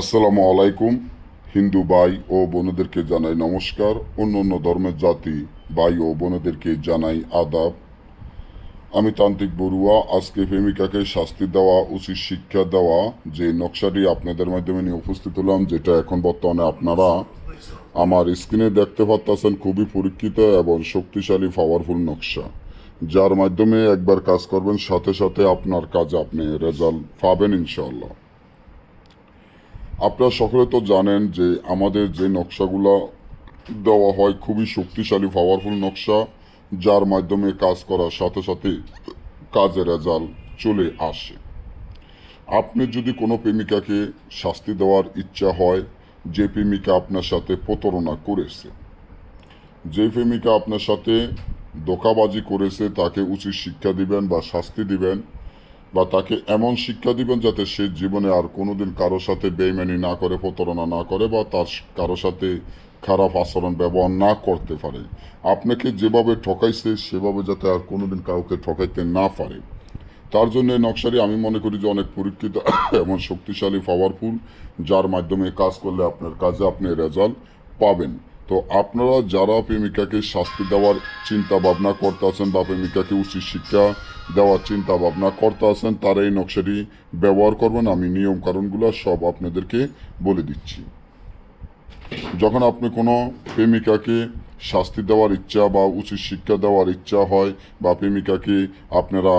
আসসালামু আলাইকুম, হিন্দু ভাই ও বোনদেরকে জানাই নমস্কার অন্য অন্য ধর্মের জাতি ভাই ও বোনদেরকে জানাই আদাব। আমি তান্ত্রিক বড়ুয়া, আজকে প্রেমিকাকে শাস্তি দেওয়া, উচিত শিক্ষা দেওয়া যে নকশাটি আপনাদের মাধ্যমে নিয়ে উপস্থিত হলাম, যেটা এখন বর্তমানে আপনারা আমার স্ক্রিনে দেখতে পাচ্ছেন খুবই পরীক্ষিত এবং শক্তিশালী পাওয়ারফুল নকশা। যার মাধ্যমে একবার কাজ করবেন, সাথে সাথে আপনার কাজ আপনি রেজাল্ট পাবেন ইনশাল্লাহ আপনারা সকলে তো জানেন যে আমাদের যে নকশাগুলো দেওয়া হয় খুবই শক্তিশালী পাওয়ারফুল নকশা, যার মাধ্যমে কাজ করার সাথে সাথে কাজের রেজাল্ট চলে আসে। আপনি যদি কোনো প্রেমিকাকে শাস্তি দেওয়ার ইচ্ছা হয়, যে প্রেমিকা আপনার সাথে প্রতারণা করেছে, যে প্রেমিকা আপনার সাথে ধোকাবাজি করেছে, তাকে উচিত শিক্ষা দিবেন বা শাস্তি দিবেন বা তাকে এমন শিক্ষা দিবেন যাতে সে জীবনে আর কোনোদিন কারোর সাথে বেইমানি না করে, প্রতারণা না করে বা তার কারোর সাথে খারাপ আচরণ ব্যবহার না করতে পারে। আপনাকে যেভাবে ঠকাইছে, সেভাবে যাতে আর কোনোদিন কাউকে ঠকাইতে না পারে। তার জন্য নকশারি আমি মনে করি যে অনেক পরীক্ষিত এবং শক্তিশালী পাওয়ারফুল যার মাধ্যমে কাজ করলে আপনার কাজে আপনি রেজাল্ট পাবেন। তো আপনারা যারা প্রেমিকাকে শাস্তি দেওয়ার চিন্তা ভাবনা করতে আছেন বা প্রেমিকাকে উচিত শিক্ষা দেওয়ার চিন্তা ভাবনা করতে আছেন, তারা এই নকশাটি ব্যবহার করবেন। আমি নিয়ম কারণগুলো সব আপনাদেরকে বলে দিচ্ছি। যখন আপনি কোনো প্রেমিকাকে শাস্তি দেওয়ার ইচ্ছা বা উচিত শিক্ষা দেওয়ার ইচ্ছা হয় বা প্রেমিকাকে আপনারা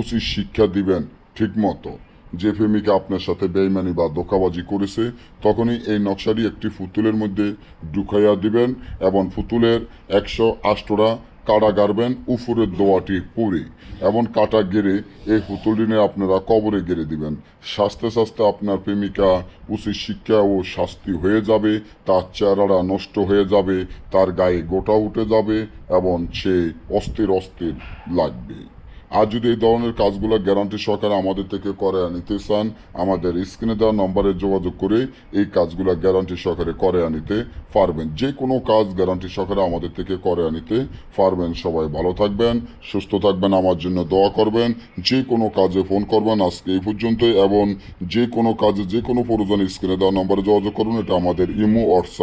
উচিত শিক্ষা দিবেন ঠিকমতো যে প্রেমিকা আপনার সাথে বেইমানি বা ধোকাবাজি করেছে, তখনই এই নকশাটি একটি পুতুলের মধ্যে ঢুকাইয়া দিবেন এবং পুতুলের একশো আষ্টরা কাটা গাড়বেন উপরের দোয়াটি পুরে। এবং কাটা গেড়ে এই পুতুলটি নিয়ে আপনারা কবরে গেড়ে দিবেন। শাস্তে শাস্তে আপনার প্রেমিকা উচিত শিক্ষা ও শাস্তি হয়ে যাবে, তার চেহারাটা নষ্ট হয়ে যাবে, তার গায়ে গোটা উঠে যাবে এবং সে অস্থির অস্থির লাগবে। আর যদি এই ধরনের কাজগুলো গ্যারান্টি সহকারে আমাদের থেকে করে নিতে চান, আমাদের স্ক্রিনে দেওয়া নম্বরে যোগাযোগ করে এই কাজগুলো গ্যারান্টি সহকারে করে আনিতে পারবেন। যে কোনো কাজ গ্যারান্টি সহকারে আমাদের থেকে করে আনিতে পারবেন। সবাই ভালো থাকবেন, সুস্থ থাকবেন, আমার জন্য দোয়া করবেন। যে কোনো কাজে ফোন করবেন আজকে এই পর্যন্তই এবং যে কোনো কাজে যে কোনো প্রয়োজন স্ক্রিনে দেওয়া নম্বরে যোগাযোগ করুন, এটা আমাদের ইমো হোয়াটসঅ্যাপ